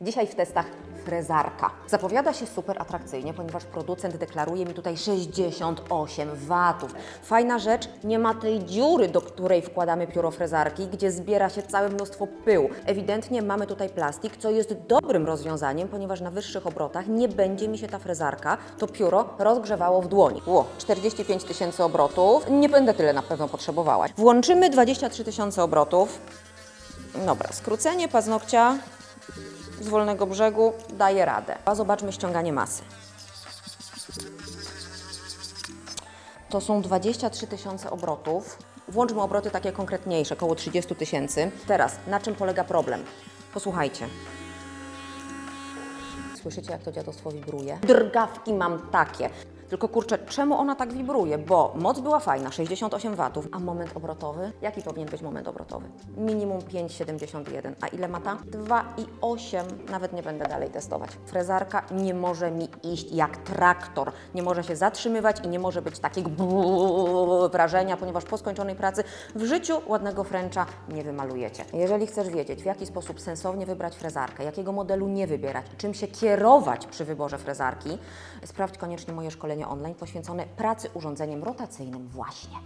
Dzisiaj w testach frezarka. Zapowiada się super atrakcyjnie, ponieważ producent deklaruje mi tutaj 68 watów. Fajna rzecz, nie ma tej dziury, do której wkładamy pióro frezarki, gdzie zbiera się całe mnóstwo pyłu. Ewidentnie mamy tutaj plastik, co jest dobrym rozwiązaniem, ponieważ na wyższych obrotach nie będzie mi się ta frezarka, to pióro rozgrzewało w dłoni. Ło, 45 tysięcy obrotów, nie będę tyle na pewno potrzebowała. Włączymy 23 tysiące obrotów. Dobra, skrócenie paznokcia z wolnego brzegu daje radę. A zobaczmy ściąganie masy. To są 23 tysiące obrotów. Włączmy obroty takie konkretniejsze, około 30 tysięcy. Teraz, na czym polega problem? Posłuchajcie. Słyszycie, jak to dziadostwo wibruje? Drgawki mam takie. Tylko kurczę, czemu ona tak wibruje? Bo moc była fajna, 68 watów, a moment obrotowy? Jaki powinien być moment obrotowy? Minimum 5,71. A ile ma ta? 2,8. Nawet nie będę dalej testować. Frezarka nie może mi iść jak traktor. Nie może się zatrzymywać i nie może być takiego wrażenia, ponieważ po skończonej pracy w życiu ładnego fręcza nie wymalujecie. Jeżeli chcesz wiedzieć, w jaki sposób sensownie wybrać frezarkę, jakiego modelu nie wybierać, czym się kierować przy wyborze frezarki, sprawdź koniecznie moje szkolenie online poświęcone pracy urządzeniem rotacyjnym właśnie.